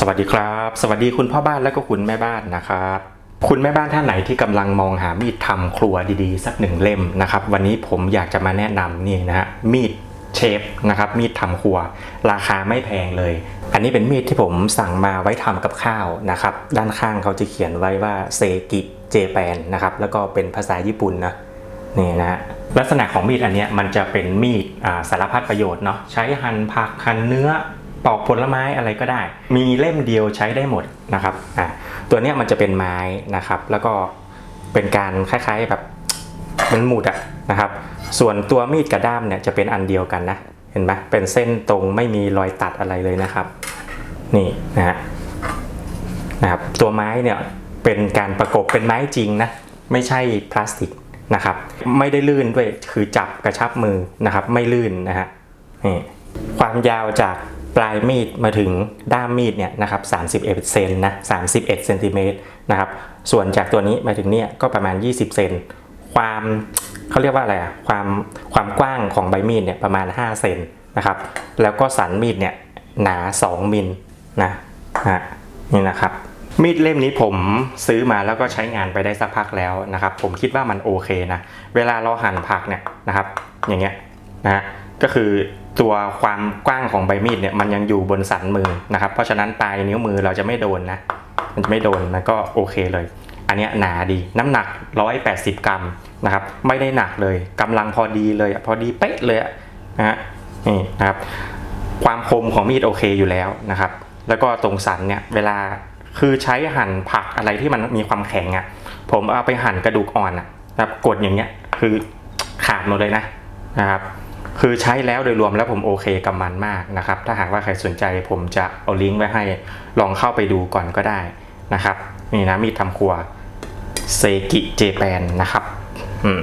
สวัสดีครับ สวัสดีคุณพ่อบ้านและก็คุณแม่บ้านนะครับ คุณแม่บ้านท่านไหนที่กำลังมองหามีดทำครัวดีๆ สักหนึ่งเล่มนะครับ วันนี้ผมอยากจะมาแนะนำนี่นะฮะมีดเชฟนะครับมีดทำครัว ราคาไม่แพงเลย อันนี้เป็นมีดที่ผมสั่งมาไว้ทำกับข้าวนะครับ ด้านข้างเขาจะเขียนไว้ว่าเซกิเจแปนนะครับแล้วก็เป็นภาษาญี่ปุ่นนะนี่นะฮะลักษณะของมีดอันนี้มันจะเป็นมีดสารพัดประโยชน์เนาะใช้หั่นผักหั่นเนื้อ ปอกผลไม้อะไรก็ได้ มีเล่มเดียวใช้ได้หมดนะครับอ่าตัวเนี้ยมันจะเป็นไม้นะครับ แล้วก็เป็นการคล้ายๆแบบมันหมุดอะนะครับ ส่วนตัวมีดกับด้ามเนี่ยจะเป็นอันเดียวกันนะ เห็นไหมเป็นเส้นตรงไม่มีรอยตัดอะไรเลยนะครับ นี่นะฮะนะครับตัวไม้เนี่ยเป็นการประกบเป็นไม้จริงนะไม่ใช่พลาสติกนะครับ ไม่ได้ลื่นด้วยคือจับกระชับมือนะครับ ไม่ลื่นนะฮะนี่ความยาวจาก ปลายมีดมาถึงด้ามมีดเนี่ยนะครับ31เซนนะ31เซนติเมตรนะครับ ส่วนจากตัวนี้มาถึงเนี่ยก็ประมาณ 20 เซน ความเขาเรียกว่าอะไรอะความความกว้างของใบมีดเนี่ยประมาณ 5 เซนนะครับ แล้วก็สันมีดเนี่ยหนา 2 มิลนะฮะนี่นะครับ มีดเล่มนี้ผมซื้อมาแล้วก็ใช้งานไปได้สักพักแล้วนะครับ ผมคิดว่ามันโอเคนะ เวลาเราหั่นผักเนี่ยนะครับ อย่างเงี้ยนะฮะ ก็คือตัวความกว้างของใบมีดเนี่ยมันยังอยู่บนสันมือนะครับ เพราะฉะนั้นปลายนิ้วมือเราจะไม่โดนนะ มันจะไม่โดนมันก็โอเคเลย อันนี้หนาดีน้ำหนัก 180 กรัมนะครับ ไม่ได้หนักเลยกำลังพอดีเลยพอดีเป๊ะเลยนะฮะนี่นะครับความคมของมีดโอเคอยู่แล้วนะครับ แล้วก็ตรงสันเนี่ยเวลาคือใช้หั่นผักอะไรที่มันมีความแข็งอะ่ะ ผมเอาไปหั่นกระดูกอ่อนอะนะครับกดอย่างเงี้ยคือขาดหมดเลยนะนะครับ คือใช้แล้วโดยรวมแล้วผมโอเคกับมันมากนะครับ ถ้าหากว่าใครสนใจผมจะเอาลิงก์ไว้ให้ลองเข้าไปดูก่อนก็ได้นะครับ นี่นะมีดทำครัวเซกิเจแปนนะครับ อืม